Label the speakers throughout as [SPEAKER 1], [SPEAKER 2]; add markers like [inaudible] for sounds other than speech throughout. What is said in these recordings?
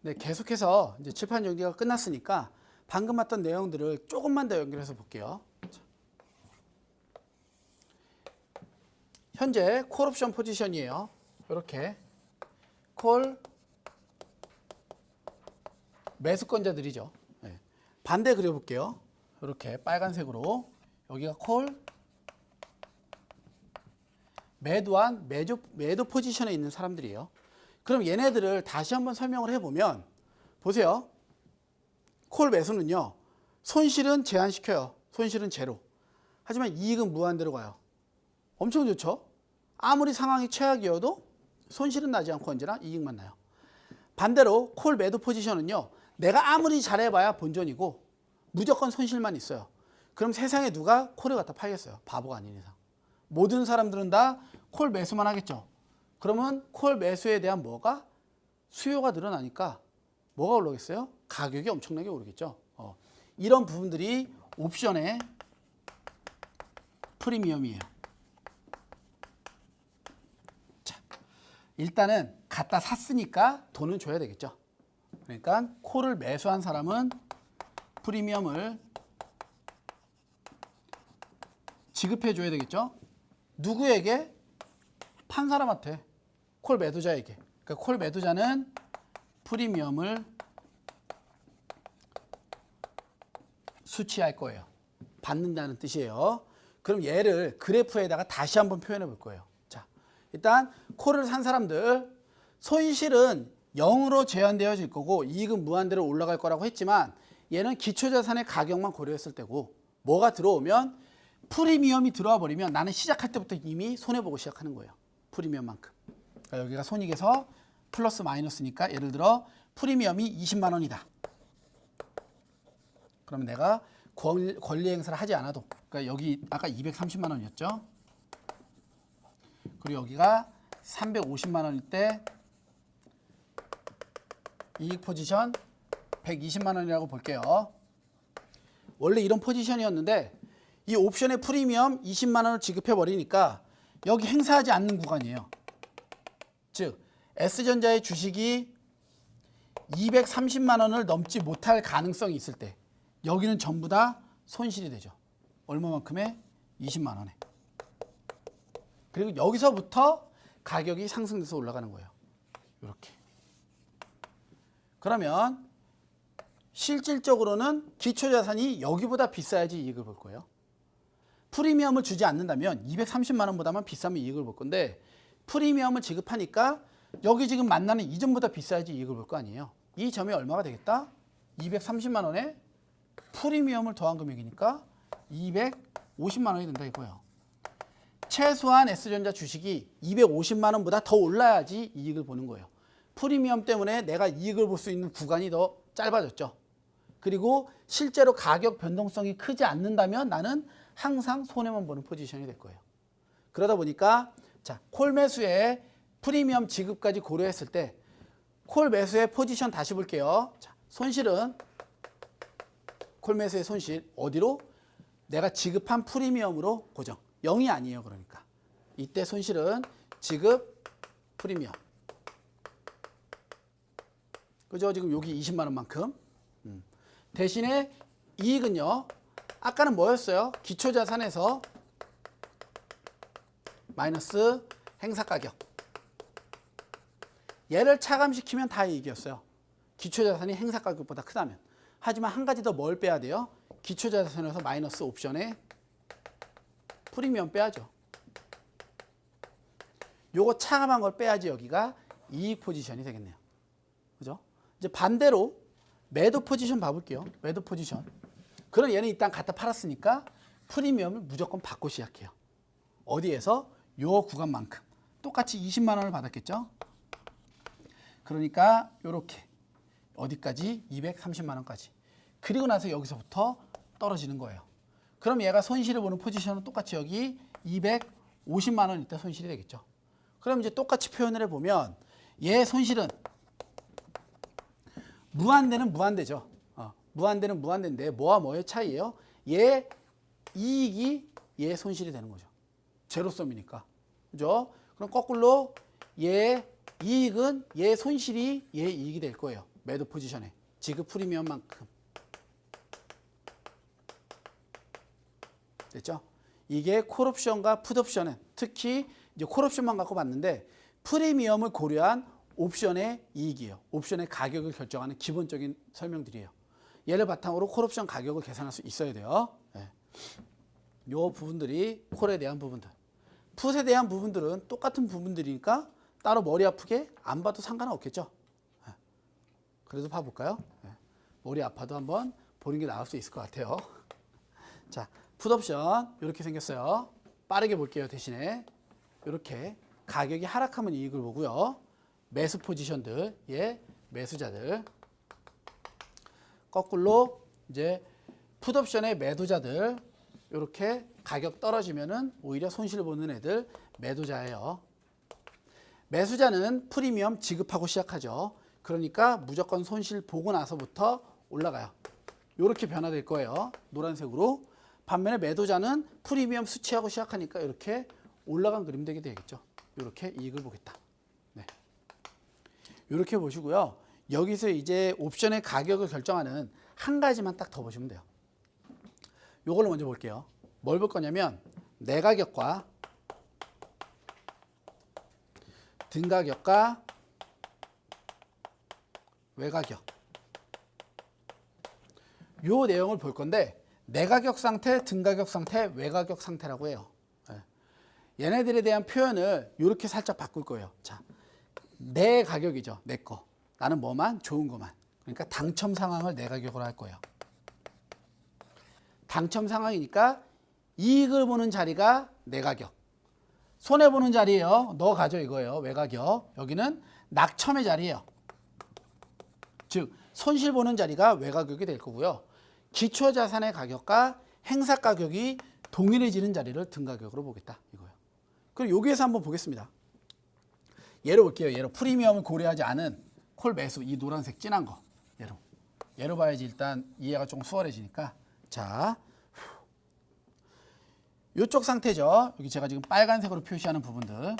[SPEAKER 1] 네, 계속해서 이제 칠판 정리가 끝났으니까 방금 봤던 내용들을 조금만 더 연결해서 볼게요. 자. 현재 콜 옵션 포지션이에요. 이렇게 콜 매수권자들이죠. 네. 반대 그려볼게요. 이렇게 빨간색으로 여기가 콜 매도한 매도, 매도 포지션에 있는 사람들이에요. 그럼 얘네들을 다시 한번 설명을 해보면 보세요. 콜 매수는요. 손실은 제한시켜요. 손실은 제로. 하지만 이익은 무한대로 가요. 엄청 좋죠? 아무리 상황이 최악이어도 손실은 나지 않고 언제나 이익만 나요. 반대로 콜 매도 포지션은요. 내가 아무리 잘해봐야 본전이고 무조건 손실만 있어요. 그럼 세상에 누가 콜을 갖다 팔겠어요? 바보가 아닌 이상. 모든 사람들은 다 콜 매수만 하겠죠. 그러면 콜 매수에 대한 뭐가 수요가 늘어나니까 뭐가 올라겠어요? 가격이 엄청나게 오르겠죠. 어, 이런 부분들이 옵션의 프리미엄이에요. 자, 일단은 갖다 샀으니까 돈은 줘야 되겠죠. 그러니까 콜을 매수한 사람은 프리미엄을 지급해 줘야 되겠죠. 누구에게? 판 사람한테. 콜 매도자에게. 그러니까 콜 매도자는 프리미엄을 수취할 거예요. 받는다는 뜻이에요. 그럼 얘를 그래프에다가 다시 한번 표현해 볼 거예요. 자, 일단 콜을 산 사람들 손실은 0으로 제한되어질 거고 이익은 무한대로 올라갈 거라고 했지만 얘는 기초자산의 가격만 고려했을 때고 뭐가 들어오면 프리미엄이 들어와 버리면 나는 시작할 때부터 이미 손해보고 시작하는 거예요. 프리미엄만큼. 그러니까 여기가 손익에서 플러스 마이너스니까 예를 들어 프리미엄이 20만 원이다. 그러면 내가 권- 권리 행사를 하지 않아도 그러니까 여기 아까 230만 원이었죠. 그리고 여기가 350만 원일 때 이익 포지션 120만 원이라고 볼게요. 원래 이런 포지션이었는데 이 옵션의 프리미엄 20만 원을 지급해 버리니까 여기 행사하지 않는 구간이에요. 즉 S전자의 주식이 230만 원을 넘지 못할 가능성이 있을 때 여기는 전부 다 손실이 되죠. 얼마만큼에? 20만 원에. 그리고 여기서부터 가격이 상승돼서 올라가는 거예요. 이렇게. 그러면 실질적으로는 기초자산이 여기보다 비싸야지 이익을 볼 거예요. 프리미엄을 주지 않는다면 230만 원보다만 비싸면 이익을 볼 건데 프리미엄을 지급하니까 여기 지금 만나는 이전보다 비싸야지 이익을 볼 거 아니에요. 이 점이 얼마가 되겠다? 230만 원에 프리미엄을 더한 금액이니까 250만 원이 된다 이거예요. 최소한 S전자 주식이 250만 원보다 더 올라야지 이익을 보는 거예요. 프리미엄 때문에 내가 이익을 볼 수 있는 구간이 더 짧아졌죠. 그리고 실제로 가격 변동성이 크지 않는다면 나는 항상 손해만 보는 포지션이 될 거예요. 그러다 보니까 자, 콜 매수의 프리미엄 지급까지 고려했을 때 콜 매수의 포지션 다시 볼게요. 자, 손실은 콜 매수의 손실 어디로? 내가 지급한 프리미엄으로 고정. 0이 아니에요. 그러니까. 이때 손실은 지급 프리미엄. 그죠? 지금 여기 20만 원만큼. 음. 대신에 이익은요. 아까는 뭐였어요? 기초 자산에서 마이너스 행사 가격. 얘를 차감시키면 다 이익이었어요. 기초 자산이 행사 가격보다 크다면. 하지만 한 가지 더 뭘 빼야 돼요? 기초 자산에서 마이너스 옵션에 프리미엄 빼야죠. 요거 차감한 걸 빼야지 여기가 이익 포지션이 되겠네요. 그죠? 이제 반대로 매도 포지션 봐볼게요. 매도 포지션. 그럼 얘는 일단 갖다 팔았으니까 프리미엄을 무조건 받고 시작해요. 어디에서? 요 구간만큼. 똑같이 20만 원을 받았겠죠? 그러니까 요렇게 어디까지? 230만 원까지. 그리고 나서 여기서부터 떨어지는 거예요. 그럼 얘가 손실을 보는 포지션은 똑같이 여기 250만 원일 때 손실이 되겠죠. 그럼 이제 똑같이 표현을 해보면 얘 손실은 무한대는 무한대죠. 어, 무한대는 무한대인데 뭐와 뭐의 차이예요? 얘 이익이 얘 손실이 되는 거죠. 제로섬이니까. 그죠? 그럼 거꾸로 얘 이익은 얘 손실이 얘 이익이 될 거예요. 매도 포지션에 지급 프리미엄만큼 됐죠? 이게 콜옵션과 풋옵션은 특히 이제 콜옵션만 갖고 봤는데 프리미엄을 고려한 옵션의 이익이에요. 옵션의 가격을 결정하는 기본적인 설명들이에요. 얘를 바탕으로 콜옵션 가격을 계산할 수 있어야 돼요. 예. 요 부분들이 콜에 대한 부분들. 풋에 대한 부분들은 똑같은 부분들이니까 따로 머리 아프게 안 봐도 상관은 없겠죠. 예. 그래도 봐볼까요? 예. 머리 아파도 한번 보는 게 나을 수 있을 것 같아요. [laughs] 자, 풋옵션 이렇게 생겼어요. 빠르게 볼게요. 대신에 이렇게 가격이 하락하면 이익을 보고요. 매수 포지션들, 예, 매수자들. 거꾸로 이제 풋옵션의 매도자들 이렇게 가격 떨어지면은 오히려 손실 보는 애들 매도자예요. 매수자는 프리미엄 지급하고 시작하죠. 그러니까 무조건 손실 보고 나서부터 올라가요. 이렇게 변화될 거예요. 노란색으로. 반면에 매도자는 프리미엄 수치하고 시작하니까 이렇게 올라간 그림 되게 되겠죠. 이렇게 이익을 보겠다. 네. 이렇게 보시고요. 여기서 이제 옵션의 가격을 결정하는 한 가지만 딱 더 보시면 돼요. 요걸로 먼저 볼게요. 뭘 볼 거냐면 내 가격과 등 가격과 외 가격 요 내용을 볼 건데 내 가격 상태, 등 가격 상태, 외 가격 상태라고 해요. 예. 얘네들에 대한 표현을 이렇게 살짝 바꿀 거예요. 자, 내 가격이죠. 내 거. 나는 뭐만? 좋은 거만. 그러니까 당첨 상황을 내 가격으로 할 거예요. 당첨 상황이니까 이익을 보는 자리가 내 가격. 손해 보는 자리예요. 너 가져 이거예요. 외 가격. 여기는 낙첨의 자리예요. 즉 손실 보는 자리가 외 가격이 될 거고요. 기초 자산의 가격과 행사 가격이 동일해지는 자리를 등 가격으로 보겠다 이거예요. 그럼 여기에서 한번 보겠습니다. 예로 볼게요. 예로 프리미엄을 고려하지 않은 콜 매수 이 노란색 진한 거 예로 예로 봐야지 일단 이해가 좀 수월해지니까 자 이쪽 상태죠. 여기 제가 지금 빨간색으로 표시하는 부분들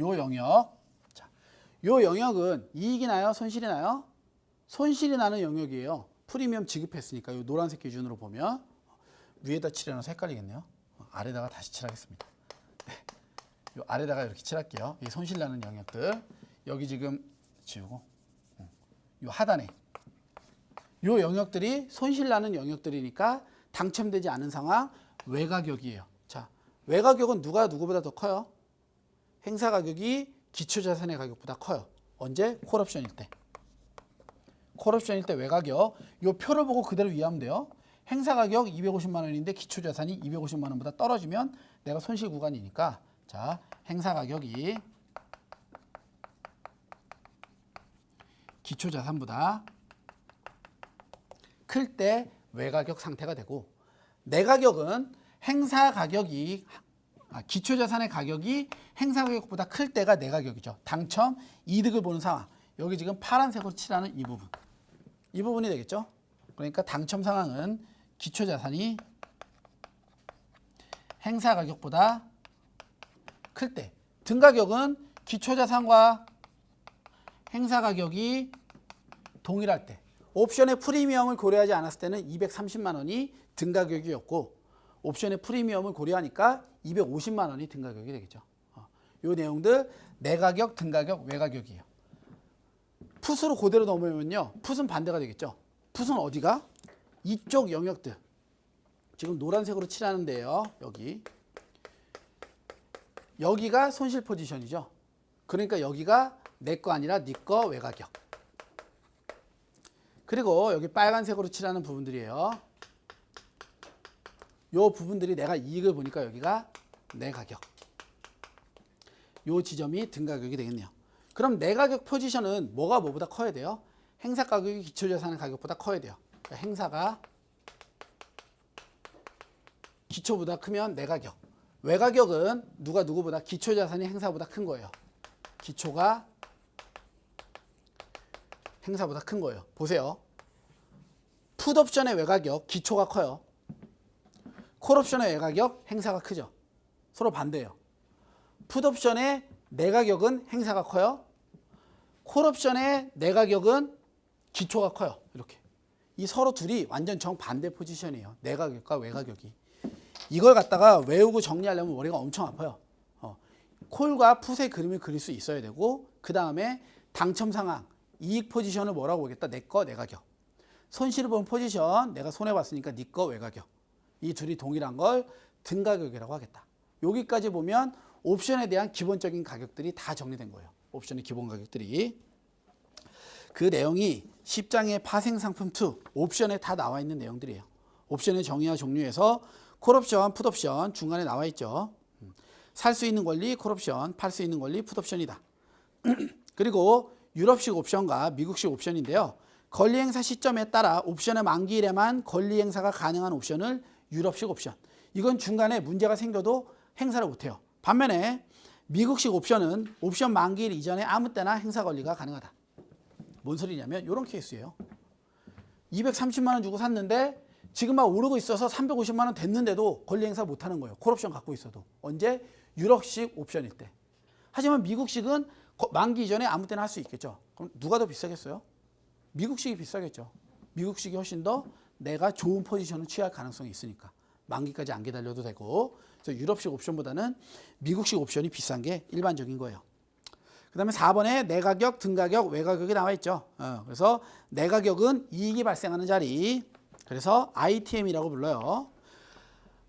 [SPEAKER 1] 요 영역 자, 요 영역은 이익이 나요? 손실이 나요? 손실이 나는 영역이에요. 프리미엄 지급했으니까 요 노란색 기준으로 보면 위에다 칠해놔서 헷갈리겠네요. 아래다가 다시 칠하겠습니다. 네. 요 아래다가 이렇게 칠할게요. 이 손실 나는 영역들 여기 지금 지우고 음. 요 하단에 요 영역들이 손실 나는 영역들이니까 당첨되지 않은 상황 외가격이에요. 자, 외가격은 누가 누구보다 더 커요? 행사 가격이 기초 자산의 가격보다 커요. 언제? 콜옵션일 때. 콜옵션일 때 외가격. 요 표를 보고 그대로 이해하면 돼요. 행사 가격 250만 원인데 기초 자산이 250만 원보다 떨어지면 내가 손실 구간이니까 자, 행사 가격이 기초 자산보다 클 때 외가격 상태가 되고 내 가격은 행사 가격이 아, 기초 자산의 가격이 행사 가격보다 클 때가 내 가격이죠. 당첨 이득을 보는 상황. 여기 지금 파란색으로 칠하는 이 부분. 이 부분이 되겠죠. 그러니까 당첨 상황은 기초 자산이 행사 가격보다 클 때. 등 가격은 기초 자산과 행사 가격이 동일할 때. 옵션의 프리미엄을 고려하지 않았을 때는 230만 원이 등 가격이었고 옵션의 프리미엄을 고려하니까 250만 원이 등 가격이 되겠죠. 어, 요 내용들 내 가격, 등 가격, 외 가격이에요. 풋으로 그대로 넘으면요. 풋은 반대가 되겠죠. 풋은 어디가? 이쪽 영역들. 지금 노란색으로 칠하는데요. 여기. 여기가 손실 포지션이죠. 그러니까 여기가 내 거 아니라 네 거 외가격. 그리고 여기 빨간색으로 칠하는 부분들이에요. 요 부분들이 내가 이익을 보니까 여기가 내 가격. 요 지점이 등 가격이 되겠네요. 그럼 내 가격 포지션은 뭐가 뭐보다 커야 돼요? 행사 가격이 기초자산의 가격보다 커야 돼요. 그러니까 행사가 기초보다 크면 내 가격. 외 가격은 누가 누구보다 기초자산이 행사보다 큰 거예요. 기초가 행사보다 큰 거예요. 보세요. 풋옵션의 외가격 기초가 커요. 콜옵션의 외가격 행사가 크죠. 서로 반대예요. 풋옵션의 내 가격은 행사가 커요. 콜옵션의 내 가격은 기초가 커요. 이렇게. 이 서로 둘이 완전 정반대 포지션이에요. 내 가격과 외 가격이. 이걸 갖다가 외우고 정리하려면 머리가 엄청 아파요. 어, 콜과 풋의 그림을 그릴 수 있어야 되고 그 다음에 당첨 상황, 이익 포지션을 뭐라고 보겠다? 내 거, 내 가격. 손실을 본 포지션, 내가 손해 봤으니까 네 거, 외 가격. 이 둘이 동일한 걸 등 가격이라고 하겠다. 여기까지 보면 옵션에 대한 기본적인 가격들이 다 정리된 거예요. 옵션의 기본 가격들이. 그 내용이 10장의 파생 상품 2 옵션에 다 나와 있는 내용들이에요. 옵션의 정의와 종류에서 콜옵션, 풋옵션 중간에 나와 있죠. 살 수 있는 권리 콜옵션, 팔 수 있는 권리 풋옵션이다. [clears throat] 그리고 유럽식 옵션과 미국식 옵션인데요. 권리 행사 시점에 따라 옵션의 만기일에만 권리 행사가 가능한 옵션을 유럽식 옵션. 이건 중간에 문제가 생겨도 행사를 못해요. 반면에 미국식 옵션은 옵션 만기일 이전에 아무 때나 행사 권리가 가능하다. 뭔 소리냐면 이런 케이스예요. 230만 원 주고 샀는데 지금 막 오르고 있어서 350만 원 됐는데도 권리 행사 못 하는 거예요. 콜옵션 갖고 있어도. 언제? 유럽식 옵션일 때. 하지만 미국식은 거- 만기 이전에 아무 때나 할 수 있겠죠. 그럼 누가 더 비싸겠어요? 미국식이 비싸겠죠. 미국식이 훨씬 더 내가 좋은 포지션을 취할 가능성이 있으니까. 만기까지 안 기다려도 되고. 그래서 유럽식 옵션보다는 미국식 옵션이 비싼 게 일반적인 거예요. 그 다음에 4번에 내 가격, 등 가격, 외 가격이 나와 있죠. 어, 그래서 내 가격은 이익이 발생하는 자리. 그래서 ITM이라고 불러요.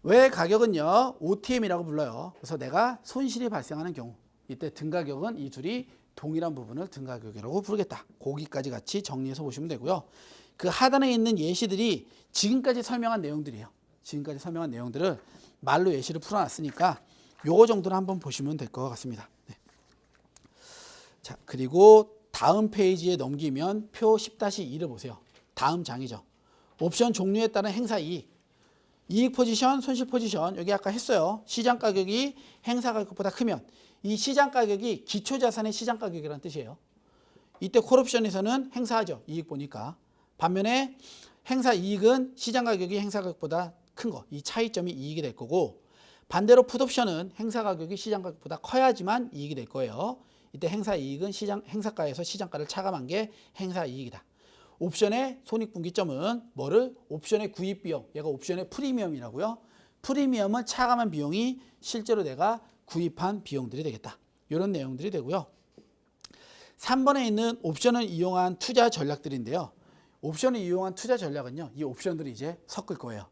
[SPEAKER 1] 외 가격은요 OTM이라고 불러요. 그래서 내가 손실이 발생하는 경우 이때 등 가격은 이 둘이 동일한 부분을 등 가격이라고 부르겠다. 거기까지 같이 정리해서 보시면 되고요. 그 하단에 있는 예시들이 지금까지 설명한 내용들이에요. 지금까지 설명한 내용들을 말로 예시를 풀어놨으니까 요거 정도는 한번 보시면 될 것 같습니다. 네. 자, 그리고 다음 페이지에 넘기면 표 10-2를 보세요. 다음 장이죠. 옵션 종류에 따른 행사 이익. 이익 포지션, 손실 포지션. 여기 아까 했어요. 시장 가격이 행사 가격보다 크면 이 시장 가격이 기초 자산의 시장 가격이라는 뜻이에요. 이때 콜옵션에서는 행사하죠. 이익 보니까. 반면에 행사 이익은 시장 가격이 행사 가격보다 큰 거. 이 차이점이 이익이 될 거고 반대로 풋옵션은 행사 가격이 시장 가격보다 커야지만 이익이 될 거예요. 이때 행사 이익은 시장 행사가에서 시장가를 차감한 게 행사 이익이다. 옵션의 손익분기점은 뭐를 옵션의 구입 비용, 얘가 옵션의 프리미엄이라고요. 프리미엄은 차감한 비용이 실제로 내가 구입한 비용들이 되겠다. 이런 내용들이 되고요. 3번에 있는 옵션을 이용한 투자 전략들인데요. 옵션을 이용한 투자 전략은요. 이 옵션들이 이제 섞을 거예요.